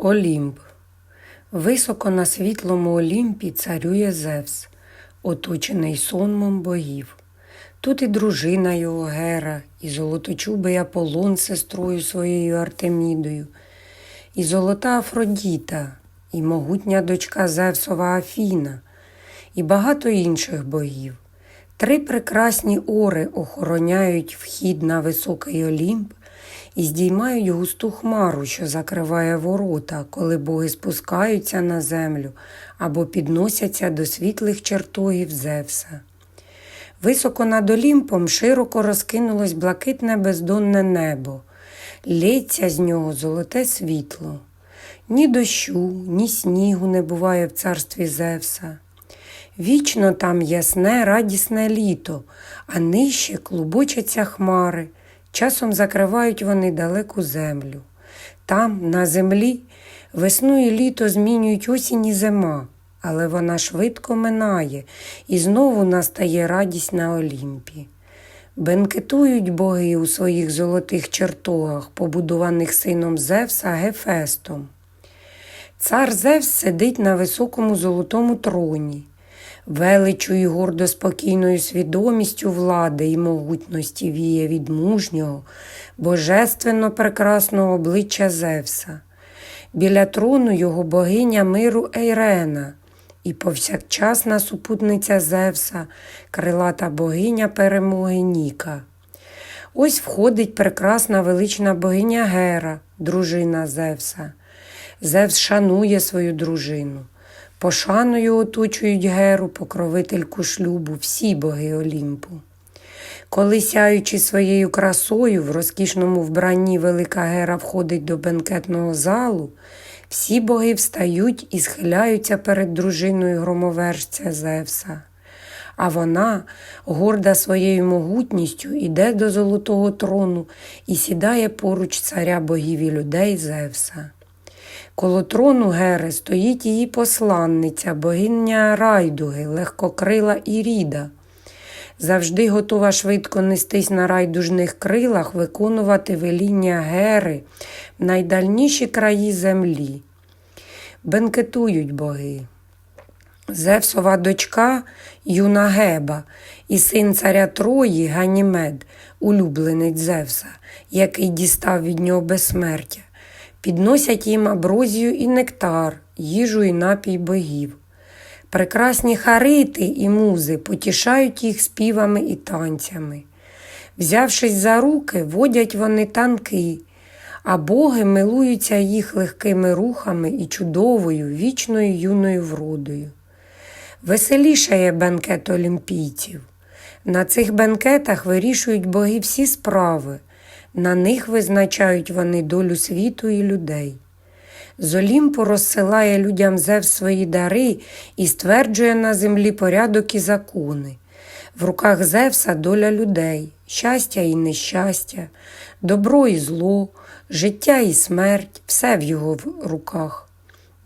Олімп. Високо на світлому Олімпі царює Зевс, оточений сонмом богів. Тут і дружина його Гера, і золоточубий Аполлон сестрою своєю Артемідою, і золота Афродіта, і могутня дочка Зевсова Афіна, і багато інших богів. Три прекрасні ори охороняють вхід на високий Олімп і здіймають густу хмару, що закриває ворота, коли боги спускаються на землю або підносяться до світлих чертогів Зевса. Високо над Олімпом широко розкинулось блакитне бездонне небо, лється з нього золоте світло. Ні дощу, ні снігу не буває в царстві Зевса. Вічно там ясне, радісне літо, а нижче клубочаться хмари, часом закривають вони далеку землю. Там, на землі, весну і літо змінюють осінь і зима, але вона швидко минає і знову настає радість на Олімпі. Бенкетують боги у своїх золотих чертогах, побудованих сином Зевса Гефестом. Цар Зевс сидить на високому золотому троні, величу і гордо спокійною свідомістю влади і могутності віє від мужнього, божественно прекрасного обличчя Зевса. Біля трону його богиня миру Ейрена і повсякчасна супутниця Зевса, крилата богиня перемоги Ніка. Ось входить прекрасна велична богиня Гера, дружина Зевса. Зевс шанує свою дружину. Пошаною оточують Геру, покровительку шлюбу, всі боги Олімпу. Коли, сяючи своєю красою, в розкішному вбранні Велика Гера входить до бенкетного залу, всі боги встають і схиляються перед дружиною громовержця Зевса. А вона, горда своєю могутністю, іде до золотого трону і сідає поруч царя богів і людей Зевса. Коло трону Гери стоїть її посланниця, богиня Райдуги, легкокрила Іріда. Завжди готова швидко нестись на райдужних крилах, виконувати веління Гери в найдальніші краї землі. Бенкетують боги. Зевсова дочка юна Геба і син царя Трої Ганімед, улюбленець Зевса, який дістав від нього безсмертя. Підносять їм аброзію і нектар, їжу і напій богів. Прекрасні харити і музи потішають їх співами і танцями. Взявшись за руки, водять вони танки, а боги милуються їх легкими рухами і чудовою, вічною юною вродою. Веселішає бенкет олімпійців. На цих бенкетах вирішують боги всі справи. На них визначають вони долю світу і людей. З Олімпу розсилає людям Зевс свої дари і стверджує на землі порядок і закони. В руках Зевса доля людей, щастя і нещастя, добро і зло, життя і смерть все в його руках.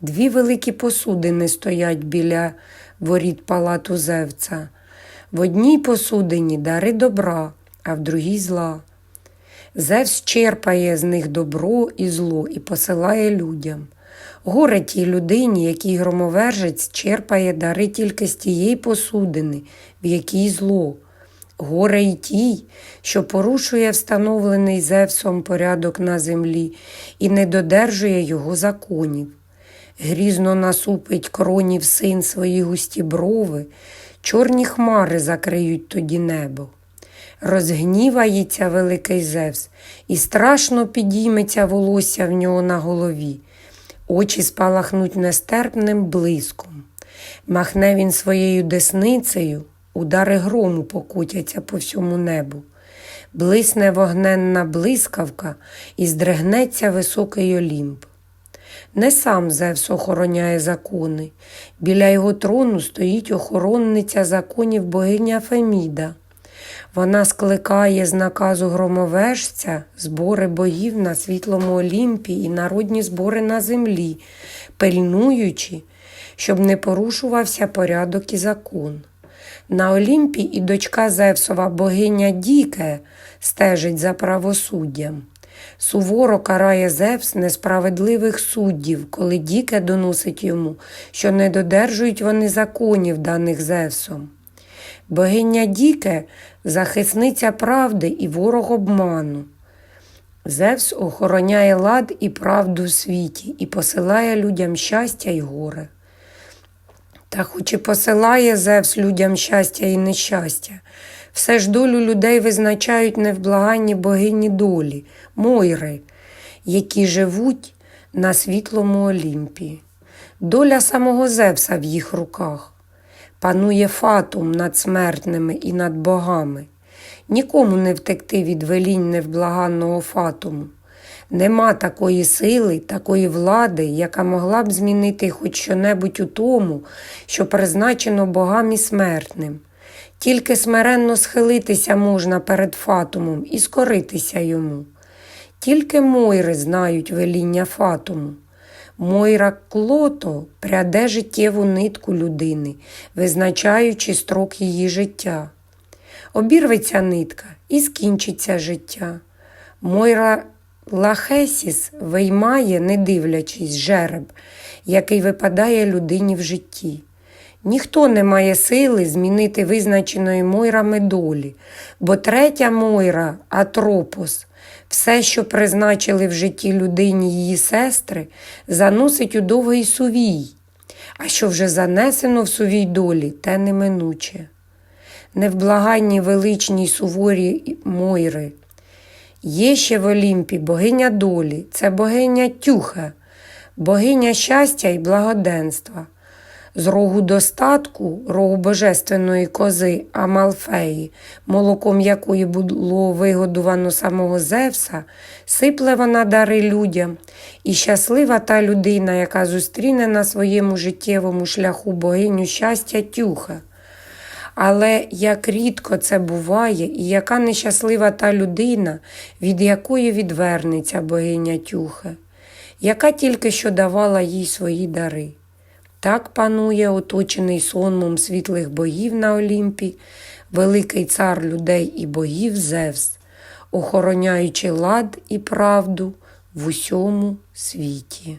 Дві великі посудини стоять біля воріт палату Зевца. В одній посудині дари добра, а в другій зла. Зевс черпає з них добро і зло і посилає людям. Горе тій людині, який громовержець черпає дари тільки з тієї посудини, в якій зло. Горе й тій, що порушує встановлений Зевсом порядок на землі і не додержує його законів. Грізно насупить кронів син свої густі брови, чорні хмари закриють тоді небо. Розгнівається великий Зевс, і страшно підійметься волосся в нього на голові, очі спалахнуть нестерпним блиском. Махне він своєю десницею, удари грому покутяться по всьому небу. Блисне вогненна блискавка і здригнеться високий Олімп. Не сам Зевс охороняє закони. Біля його трону стоїть охоронниця законів богиня Феміда. Вона скликає з наказу громовежця збори богів на світлому Олімпі і народні збори на землі, пильнуючи, щоб не порушувався порядок і закон. На Олімпі і дочка Зевсова богиня Діке стежить за правосуддям. Суворо карає Зевс несправедливих суддів, коли діке доносить йому, що не додержують вони законів, даних Зевсом. Богиня Діке захисниця правди і ворог обману. Зевс охороняє лад і правду в світі і посилає людям щастя й горе. Та хоч і посилає Зевс людям щастя і нещастя, все ж долю людей визначають невблаганні богині долі, Мойри, які живуть на світлому Олімпі. Доля самого Зевса в їх руках. Панує фатум над смертними і над богами. Нікому не втекти від велінь невблаганного фатуму. Нема такої сили, такої влади, яка могла б змінити хоч що-небудь у тому, що призначено богам і смертним. Тільки смиренно схилитися можна перед фатумом і скоритися йому. Тільки Мойри знають веління фатуму. Мойра Клото пряде життєву нитку людини, визначаючи строк її життя. Обірветься нитка і скінчиться життя. Мойра Лахесіс виймає, не дивлячись, жереб, який випадає людині в житті. Ніхто не має сили змінити визначеної Мойрами долі, бо третя Мойра Атропос, все, що призначили в житті людині її сестри, заносить у довгий сувій, а що вже занесено в сувій долі, те неминуче. Невблаганні величні й суворі Мойри. Є ще в Олімпі богиня долі, це богиня Тюха, богиня щастя і благоденства. З рогу достатку, рогу божественної кози Амалфеї, молоком якої було вигодувано самого Зевса, сипле вона дари людям, і щаслива та людина, яка зустріне на своєму життєвому шляху богиню щастя Тюха. Але як рідко це буває, і яка нещаслива та людина, від якої відвернеться богиня Тюха, яка тільки що давала їй свої дари. Так панує оточений сонмом світлих богів на Олімпі, великий цар людей і богів Зевс, охороняючи лад і правду в усьому світі.